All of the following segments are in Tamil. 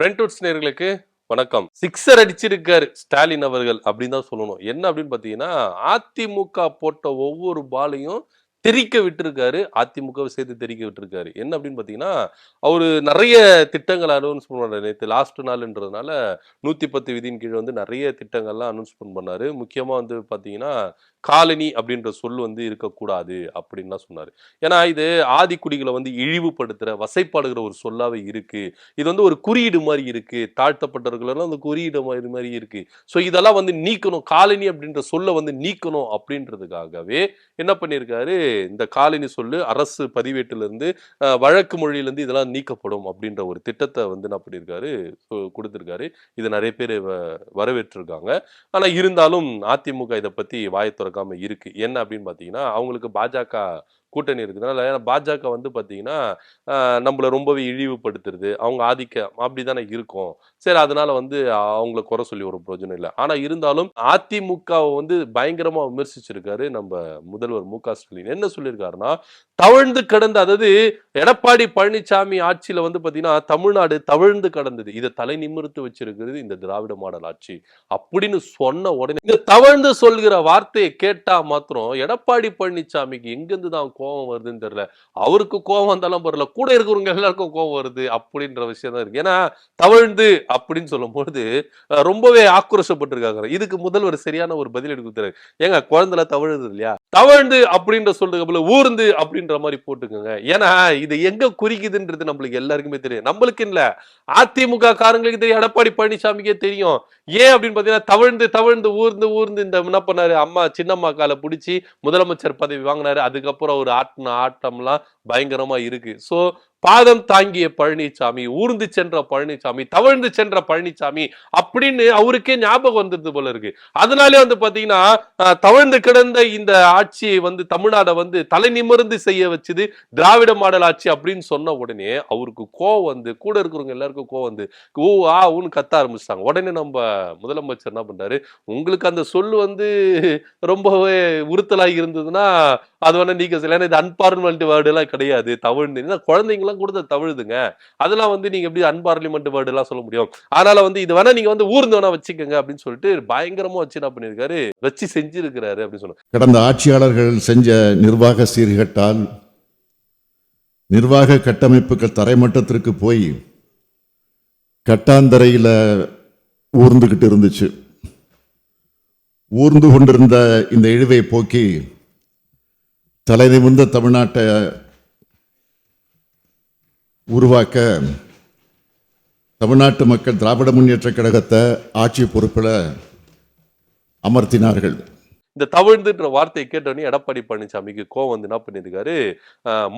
பிரெண்ட்வுட்ஸ் நேர்களுக்கு வணக்கம். சிக்ஸர் அடிச்சிருக்காரு ஸ்டாலின் அவர்கள் அப்படின்னு தான் சொல்லணும். என்ன அப்படின்னு பார்த்தீங்கன்னா அதிமுக போட்ட ஒவ்வொரு பாலையும் தெரிக்க விட்டுருக்காரு. அதிமுகவை சேர்த்து தெரிக்க விட்டுருக்காரு. என்ன அப்படின்னு பார்த்தீங்கன்னா அவர் நிறைய திட்டங்கள் அனௌன்ஸ் பண்ணாரு நேற்று லாஸ்ட் நாள்ன்றதுனால நூற்றி பத்து விதியின் கீழே வந்து நிறைய திட்டங்கள்லாம் அனௌன்ஸ்மெண்ட் பண்ணார். முக்கியமாக வந்து பார்த்தீங்கன்னா காலனி அப்படின்ற சொல் வந்து இருக்கக்கூடாது அப்படின்லாம் சொன்னார். ஏன்னா இது ஆதிக்குடிகளை வந்து இழிவுபடுத்துகிற வசைப்பாடுகிற ஒரு சொல்லாவே இருக்குது இது வந்து ஒரு குறியீடு மாதிரி இருக்குது தாழ்த்தப்பட்டவர்களெல்லாம் அந்த குறியீடு மாதிரி மாதிரி இருக்குது ஸோ இதெல்லாம் வந்து நீக்கணும். காலனி அப்படின்ற சொல்லை வந்து நீக்கணும் அப்படின்றதுக்காகவே என்ன பண்ணியிருக்காரு இந்த காலனி சொல்லு அரசு பதிவேட்டிலேருந்து வழக்கு மொழியிலேருந்து இதெல்லாம் நீக்கப்படும் அப்படின்ற ஒரு திட்டத்தை வந்து என்ன பண்ணியிருக்காரு கொடுத்துருக்காரு கொடுத்திருக்காரு. இது நிறைய பேர் வரவேற்றிருக்காங்க. ஆனா இருந்தாலும் அதிமுக இதை பத்தி வாயை திறக்காமல் இருக்கு. என்ன அப்படின்னு பார்த்தீங்கன்னா அவங்களுக்கு பாஜக கூட்டணி இருக்குதுனால ஏன்னா பாஜக வந்து பார்த்தீங்கன்னா நம்மளை நம்மள ரொம்பவே இழிவுபடுத்துறது அவங்க ஆதிக்கம் அப்படிதானே இருக்கும். சரி அதனால வந்து அவங்கள குறை சொல்லி ஒரு பிரயோஜனம் இல்லை. ஆனால் இருந்தாலும் அதிமுகவை வந்து பயங்கரமாக விமர்சிச்சிருக்காரு நம்ம முதல்வர் மு க ஸ்டாலின். என்ன சொல்லியிருக்காருன்னா தவழ்ந்து கடந்த அதாவது எடப்பாடி பழனிசாமி ஆட்சியில் வந்து பார்த்தீங்கன்னா தமிழ்நாடு தவழ்ந்து கடந்தது. இதை தலை நிமிர்த்து வச்சிருக்கிறது இந்த திராவிட மாடல் ஆட்சி அப்படின்னு சொன்ன உடனே இந்த தவழ்ந்து சொல்கிற வார்த்தையை கேட்டா மாத்திரம் எடப்பாடி பழனிசாமிக்கு எங்கிருந்து தான் கோபம் வருதுன்னு தெரியல. அவருக்கு கோபம் வந்தாலும் பரல கூட இருக்கிறவங்க எல்லாருக்கும் கோபம் வருது அப்படின்ற விஷயம் தான் இருக்கு. ஏன்னா தவழ்ந்து அப்படின்னு சொல்லும்போது ரொம்பவே ஆக்ரோஷப்பட்டிருக்காங்க. இதுக்கு முதல்வர் சரியான ஒரு பதில் எடுக்க கொடுத்தாரு ஏங்க குழந்தைல தவழுது இல்லையா? தவழ்ந்து அப்படின்ற சொல்றதுக்கு ஊர்ந்து அப்படின்ற மாதிரி போட்டுக்கோங்க. ஏன்னா இது எங்க குறிக்குதுன்றது நம்மளுக்கு எல்லாருக்குமே தெரியும். நம்மளுக்கு இல்ல. அதிமுக காரங்களுக்கு தெரியும். எடப்பாடி பழனிசாமிக்கே தெரியும். ஏன் அப்படின்னு பார்த்தீங்கன்னா தவழ்ந்து தவழ்ந்து ஊர்ந்து ஊர்ந்து இந்த என்ன பண்ணாரு? அம்மா சின்னம்மா காலை பிடிச்சி முதலமைச்சர் பதவி வாங்கினாரு. அதுக்கப்புறம் அவர் ஆட்டின ஆட்டம்லாம் பயங்கரமா இருக்கு. ஸோ பாதம் தாங்கிய பழனிசாமி ஊர்ந்து சென்ற பழனிசாமி தவழ்ந்து சென்ற பழனிசாமி அப்படின்னு அவருக்கே ஞாபகம் வந்தது போல இருக்கு. அதனாலே வந்து பாத்தீங்கன்னா தவழ்ந்து கிடந்த இந்த ஆட்சியை வந்து தமிழ்நாடை வந்து தலை நிமிர்ந்து செய்ய வச்சது திராவிட மாடல் ஆட்சி அப்படின்னு சொன்ன உடனே அவருக்கு கோவம் வந்து கூட இருக்கிறவங்க எல்லாருக்கும் கோவம் வந்து ஓ ஆ ஊன்னு கத்த ஆரம்பிச்சிட்டாங்க. உடனே நம்ம முதலமைச்சர் என்ன பண்றாரு? உங்களுக்கு அந்த சொல் வந்து ரொம்பவே உறுத்தலாக இருந்ததுன்னா அது வேணா நீங்க சொல்லலாம் ஏன்னா இது அன்பார்லிமெண்ட் வேர்டுலாம் கிடையாது. தவிழ்ந்து ஏன்னா கூட தவிழுதுங்க அதெல்லாம் வந்து நீங்க எப்படி அன்பார்லிமெண்ட் வேர்டு எல்லாம் சொல்ல முடியும்? அதனால வந்து இது வேணா நீங்க வந்து ஊர்ந்து வேணா வச்சுக்கோங்க அப்படின்னு சொல்லிட்டு பயங்கரமா வச்சு என்ன பண்ணியிருக்காரு? வச்சு செஞ்சிருக்கிறாரு அப்படின்னு சொன்னாங்க கடந்த ஆட்சியாளர்கள் செஞ்ச நிர்வாக சீர்கட்டால் நிர்வாக கட்டமைப்புகள் தரைமட்டத்திற்கு போய் கட்டாந்தரையில் ஊர்ந்துக்கிட்டு இருந்துச்சு. ஊர்ந்து கொண்டிருந்த இந்த இழிவை போக்கி தலை நிமிர்ந்த தமிழ்நாட்டை உருவாக்க தமிழ்நாட்டு மக்கள் திராவிட முன்னேற்ற கழகத்தை ஆட்சி பொறுப்பில் அமர்த்தினார்கள். இந்த தவிழ்ந்துன்ற வார்த்தையை கேட்டோடனே எடப்பாடி பழனிசாமிக்கு கோவம் வந்து என்ன பண்ணியிருக்காரு?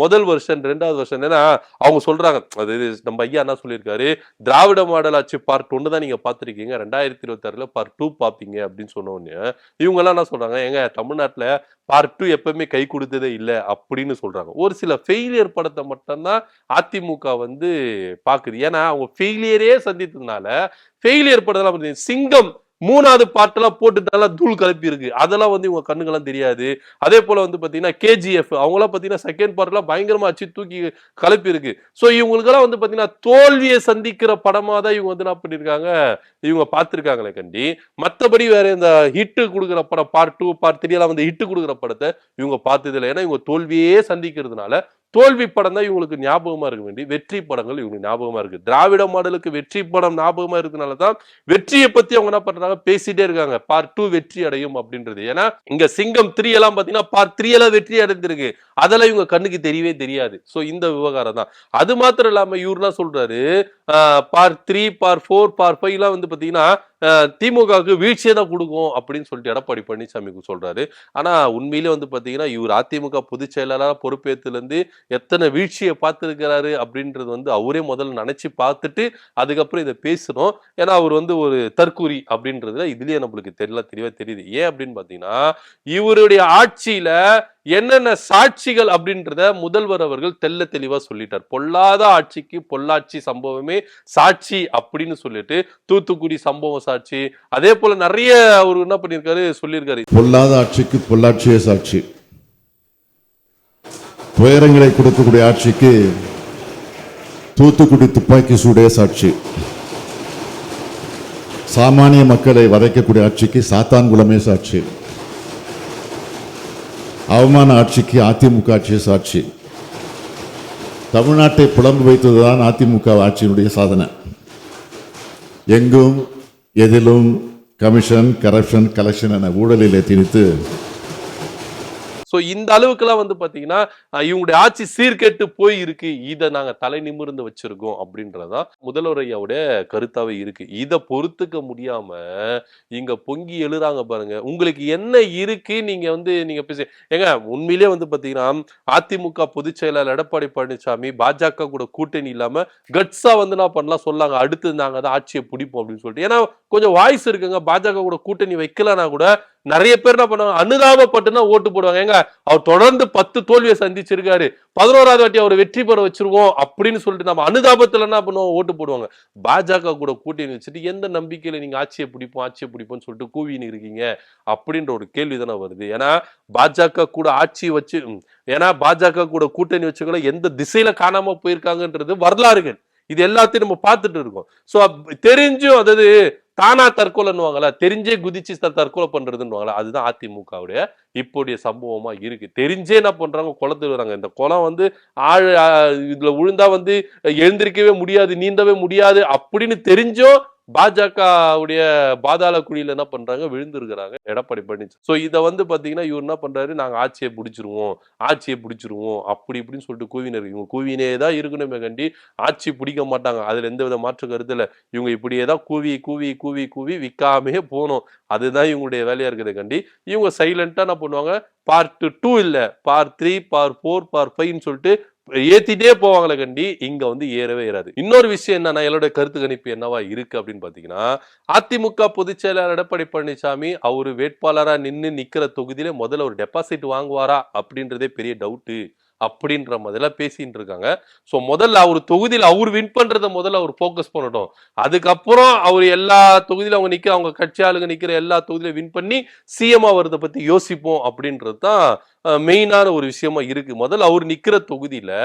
முதல் வருஷம் ரெண்டாவது வருஷம் ஏன்னா அவங்க சொல்றாங்க அது இது நம்ம ஐயா என்ன சொல்லியிருக்காரு? திராவிட மாடல் ஆட்சி பார்ட் ஒன்று தான் நீங்க பார்த்துருக்கீங்க. ரெண்டாயிரத்தி இருபத்தாறுல பார்ட் டூ பார்ப்பீங்க. அப்படின்னு சொன்ன இவங்கெல்லாம் இவங்க எல்லாம் என்ன சொல்றாங்க? ஏங்க தமிழ்நாட்டில் பார்ட் டூ எப்பவுமே கை கொடுத்ததே இல்லை. அப்படின்னு சொல்றாங்க. ஒரு சில ஃபெயிலியர் படத்தை மட்டும்தான் அதிமுக வந்து பார்க்குது. ஏன்னா அவங்க ஃபெயிலியரே சந்தித்ததுனால ஃபெயிலியர் படத்தெல்லாம் சிங்கம் மூணாவது பாட்டெல்லாம் நல்லா தூள் கலப்பி இருக்கு அதெல்லாம் வந்து இவங்க கண்ணுக்கெல்லாம் தெரியாது. அதே போல வந்து பாத்தீங்கன்னா கேஜிஎஃப் அவங்களாம் பாத்தீங்கன்னா செகண்ட் பார்ட்லாம் பயங்கரமா அச்சு தூக்கி கலப்பி இருக்கு ஸோ இவங்களுக்கெல்லாம் வந்து பாத்தீங்கன்னா தோல்வியை சந்திக்கிற படமா தான் இவங்க வந்து என்ன பண்ணிருக்காங்க? இவங்க பார்த்துருக்காங்களே கண்டி. மற்றபடி வேற இந்த ஹிட்டு கொடுக்குற படம் பார்ட் டூ பார்ட் த்ரீ எல்லாம் வந்து ஹிட்டு கொடுக்குற படத்தை இவங்க பார்த்ததில்லை. ஏன்னா இவங்க தோல்வியே சந்திக்கிறதுனால தோல்வி படம் தான் இவங்களுக்கு ஞாபகமா இருக்க வேண்டிய வெற்றி படங்கள் இவங்களுக்கு ஞாபகமா இருக்கு. திராவிட மாடலுக்கு வெற்றி படம் ஞாபகமா இருக்கிறதுனால தான் வெற்றியை பத்தி அவங்க என்ன பண்றாங்க? பேசிட்டே இருக்காங்க. பார்ட் டூ வெற்றி அடையும் அப்படின்றது. ஏன்னா இங்க சிங்கம் த்ரீ எல்லாம் பாத்தீங்கன்னா பார்ட் த்ரீ எல்லாம் வெற்றி அடைந்திருக்கு. அதெல்லாம் இவங்க கண்ணுக்கு தெரியவே தெரியாது. சோ இந்த விவகாரம் தான். அது மாத்திரம் இல்லாம இவர்லாம் சொல்றாரு பார் த்ரீ பார் ஃபோர் பார் ஃபைவ்லாம் வந்து பார்த்தீங்கன்னா திமுகவுக்கு வீழ்ச்சியை தான் கொடுக்கும் அப்படின்னு சொல்லிட்டு எடப்பாடி பழனிசாமிக்கு சொல்றாரு. ஆனா உண்மையிலே வந்து பார்த்தீங்கன்னா இவர் அதிமுக பொதுச் செயலாளராக பொறுப்பேற்றுலேருந்து எத்தனை வீழ்ச்சியை பார்த்துருக்கிறாரு அப்படின்றது வந்து அவரே முதல்ல நினைச்சு பார்த்துட்டு அதுக்கப்புறம் இதை பேசணும். ஏன்னா அவர் வந்து ஒரு தற்கூரி அப்படின்றதுல இதுலயே நம்மளுக்கு தெரியல தெளிவாக தெரியுது. ஏன் அப்படின்னு பார்த்தீங்கன்னா இவருடைய ஆட்சியில என்னென்ன சாட்சிகள் அப்படின்றத முதல்வர் அவர்கள் தெல்ல தெளிவா சொல்லிட்டார். பொல்லாத ஆட்சிக்கு பொள்ளாட்சி சம்பவமே சாட்சி அப்படின்னு சொல்லிட்டு தூத்துக்குடி சம்பவம் சாட்சி அதே போல நிறைய அவர் என்ன பண்ணியிருக்காரு சொல்லியிருக்காரு. பொல்லாத ஆட்சிக்கு பொள்ளாட்சியே சாட்சி. துயரங்களை கொடுக்கக்கூடிய ஆட்சிக்கு தூத்துக்குடி துப்பாக்கி சூடே சாட்சி. சாமானிய மக்களை வதைக்கக்கூடிய ஆட்சிக்கு சாத்தான் குலமே சாட்சி. அவமான ஆட்சிக்கு அதிமுக ஆட்சியை சாட்சி. தமிழ்நாட்டை புலம்பு வைத்ததுதான் அதிமுக ஆட்சியினுடைய சாதனை. எங்கும் எதிலும் கமிஷன் கரப்ஷன் கலெக்ஷன் என ஊழலிலே திணித்து ஸோ இந்த அளவுக்குலாம் வந்து பார்த்தீங்கன்னா இவங்களுடைய ஆட்சி சீர்கெட்டு போய் இருக்கு இதை நாங்கள் தலை நிமிர்ந்து வச்சிருக்கோம் அப்படின்றதான் முதல்வர் ஐயாவுடைய கருத்தாவே இருக்கு. இதை பொறுத்துக்க முடியாம இங்க பொங்கி எழுறாங்க பாருங்க. உங்களுக்கு என்ன இருக்கு? நீங்க வந்து நீங்க பேசி ஏங்க உண்மையிலே வந்து பாத்தீங்கன்னா அதிமுக பொதுச் செயலாளர் எடப்பாடி பழனிசாமி பாஜக கூட கூட்டணி இல்லாம கட்ஸா வந்து என்ன பண்ணலாம் சொல்லாங்க அடுத்து நாங்க தான் ஆட்சியை பிடிப்போம் அப்படின்னு சொல்லிட்டு. ஏன்னா கொஞ்சம் வாய்ஸ் இருக்குங்க. பாஜக கூட கூட்டணி வைக்கலனா கூட நிறைய பேர் என்ன பண்ணுவாங்க? அனுதாபப்பட்டுனா ஓட்டு போடுவாங்க. ஏங்க அவர் தொடர்ந்து பத்து தோல்வியை சந்திச்சிருக்காரு. பதினோராவது வாட்டி அவர் வெற்றி பெற வச்சிருவோம் அப்படின்னு சொல்லிட்டு நம்ம அனுதாபத்துல என்ன பண்ணுவோம்? ஓட்டு போடுவாங்க. பாஜக கூட கூட்டணி வச்சுட்டு எந்த நம்பிக்கையில நீங்க ஆட்சியை பிடிப்போம் ஆட்சியை பிடிப்போம்னு சொல்லிட்டு கூவின்னு இருக்கீங்க? அப்படின்ற ஒரு கேள்வி தானே வருது. ஏன்னா பாஜக கூட ஆட்சி வச்சு ஏன்னா பாஜக கூட கூட்டணி வச்சுக்கல எந்த திசையில காணாம போயிருக்காங்கன்றது வரலாறுகள். இது எல்லாத்தையும் நம்ம பார்த்துட்டு இருக்கோம். ஸோ தெரிஞ்சும் அதாவது தானா தற்கொலைன்னுவாங்களா தெரிஞ்சே குதிச்சு தற்கொலை பண்றதுன்னுவாங்களா அதுதான் அதிமுகவுடைய இப்போடைய சம்பவமா இருக்கு. தெரிஞ்சே என்ன பண்றாங்க குளத்துக்கு வராங்க இந்த குளம் வந்து ஆழ் இதுல விழுந்தா வந்து எழுந்திருக்கவே முடியாது நீந்தவே முடியாது அப்படின்னு தெரிஞ்சோ பாஜகவுடைய பாதாள குழியில் என்ன பண்றாங்க? விழுந்திருக்கிறாங்க. எடப்பாடி பழனிசாமி ஸோ இதை வந்து பார்த்தீங்கன்னா இவர் என்ன பண்றாரு? நாங்கள் ஆட்சியை பிடிச்சிருவோம். ஆட்சியை பிடிச்சிருவோம். அப்படி இப்படின்னு சொல்லிட்டு கூவினர். இவங்க கூவினே தான் இருக்கணுமே கண்டி ஆட்சி பிடிக்க மாட்டாங்க. அதில் எந்த வித மாற்று கருத்தில் இவங்க இப்படியே தான் கூவி கூவி கூவி கூவி விற்காமே போகணும் அதுதான் இவங்களுடைய வேலையா இருக்குது கண்டி. இவங்க சைலண்டா என்ன பண்ணுவாங்க? பார்ட் டூ இல்லை. Part three part four part ஃபைவ்னு சொல்லிட்டு ஏத்திட்டே போவாங்களே கண்டி இங்க வந்து ஏறவே ஏறாது. இன்னொரு விஷயம் என்னன்னா என்னோட கருத்து கணிப்பு என்னவா இருக்கு அப்படின்னு பாத்தீங்கன்னா அதிமுக பொதுச் செயலாளர் எடப்பாடி பழனிசாமி அவர் வேட்பாளரா நின்று நிக்கிற தொகுதியில முதல்ல ஒரு டெபாசிட் வாங்குவாரா அப்படின்றதே பெரிய டவுட்டு அப்படின்ற மாதிரி பேசிட்டு இருக்காங்க. ஸோ முதல்ல அவர் தொகுதியில் அவர் வின் பண்றத முதல்ல அவர் ஃபோக்கஸ் பண்ணட்டும். அதுக்கப்புறம் அவர் எல்லா தொகுதியில அவங்க நிக்கிற அவங்க கட்சி ஆளுங்க நிக்கிற எல்லா தொகுதியிலும் வின் பண்ணி சிஎம் ஆவறத பத்தி யோசிப்போம் அப்படின்றது தான் மெயினான ஒரு விஷயமா இருக்கு. முதல்ல அவர் நிற்கிற தொகுதியில்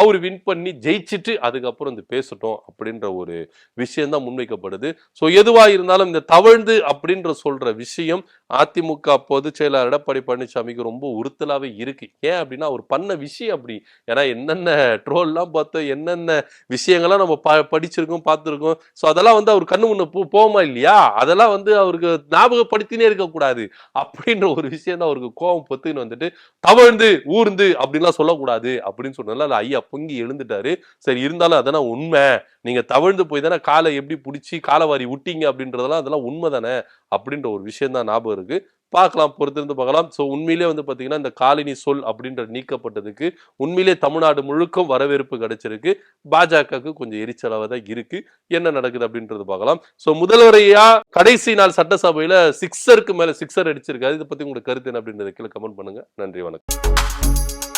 அவர் வின் பண்ணி ஜெயிச்சுட்டு அதுக்கப்புறம் இந்த பேசட்டும் அப்படின்ற ஒரு விஷயந்தான் முன்வைக்கப்படுது. ஸோ எதுவாக இருந்தாலும் இந்த தவழ்ந்து அப்படின்ற சொல்ற விஷயம் அதிமுக பொதுச் செயலாளர் எடப்பாடி பழனிசாமிக்கு ரொம்ப உறுத்தலாகவே இருக்கு. ஏன் அப்படின்னா அவர் பண்ண விஷயம் அப்படி. ஏன்னா என்னென்ன ட்ரோல்லாம் பார்த்தோம் என்னென்ன விஷயங்கள்லாம் நம்ம ப படிச்சிருக்கோம் பார்த்துருக்கோம். ஸோ அதெல்லாம் வந்து அவர் கண்ணு முன்ன போ போமா இல்லையா? அதெல்லாம் வந்து அவருக்கு ஞாபகப்படுத்தினே இருக்கக்கூடாது. அப்படின்ற ஒரு விஷயம் தான் அவருக்கு கோபம் பொத்துன்னு வந்துட்டு தவழ்ந்து ஊர்ந்து அப்படின்லாம் சொல்லக்கூடாது அப்படின்னு சொன்னதுல ஐயா பொங்கி எழுந்துட்டாரு. சரி இருந்தாலும் அதெல்லாம் உண்மை. நீங்க தவழ்ந்து போய் தானே காலை எப்படி பிடிச்சி காலவாரி விட்டீங்க அப்படின்றதெல்லாம் அதெல்லாம் உண்மை தானே அப்படின்ற ஒரு விஷயம் தான் ஞாபகம் இருக்கு. பார்க்கலாம் பொறுத்திருந்து பார்க்கலாம். ஸோ உண்மையிலே வந்து பார்த்தீங்கன்னா இந்த காலனி சொல் அப்படின்ற நீக்கப்பட்டதுக்கு உண்மையிலே தமிழ்நாடு முழுக்கும் வரவேற்பு கிடைச்சிருக்கு. பாஜகவுக்கு கொஞ்சம் எரிச்சலாக தான் இருக்கு. என்ன நடக்குது அப்படின்றது பார்க்கலாம். ஸோ முதல்வரையா கடைசி நாள் சட்டசபையில சிக்ஸருக்கு மேல சிக்ஸர் அடிச்சிருக்காரு. இதை பத்தி உங்களுக்கு கருத்து என்ன அப்படின்றத கீழே கமெண்ட் பண்ணுங்க. நன்றி வணக்கம்.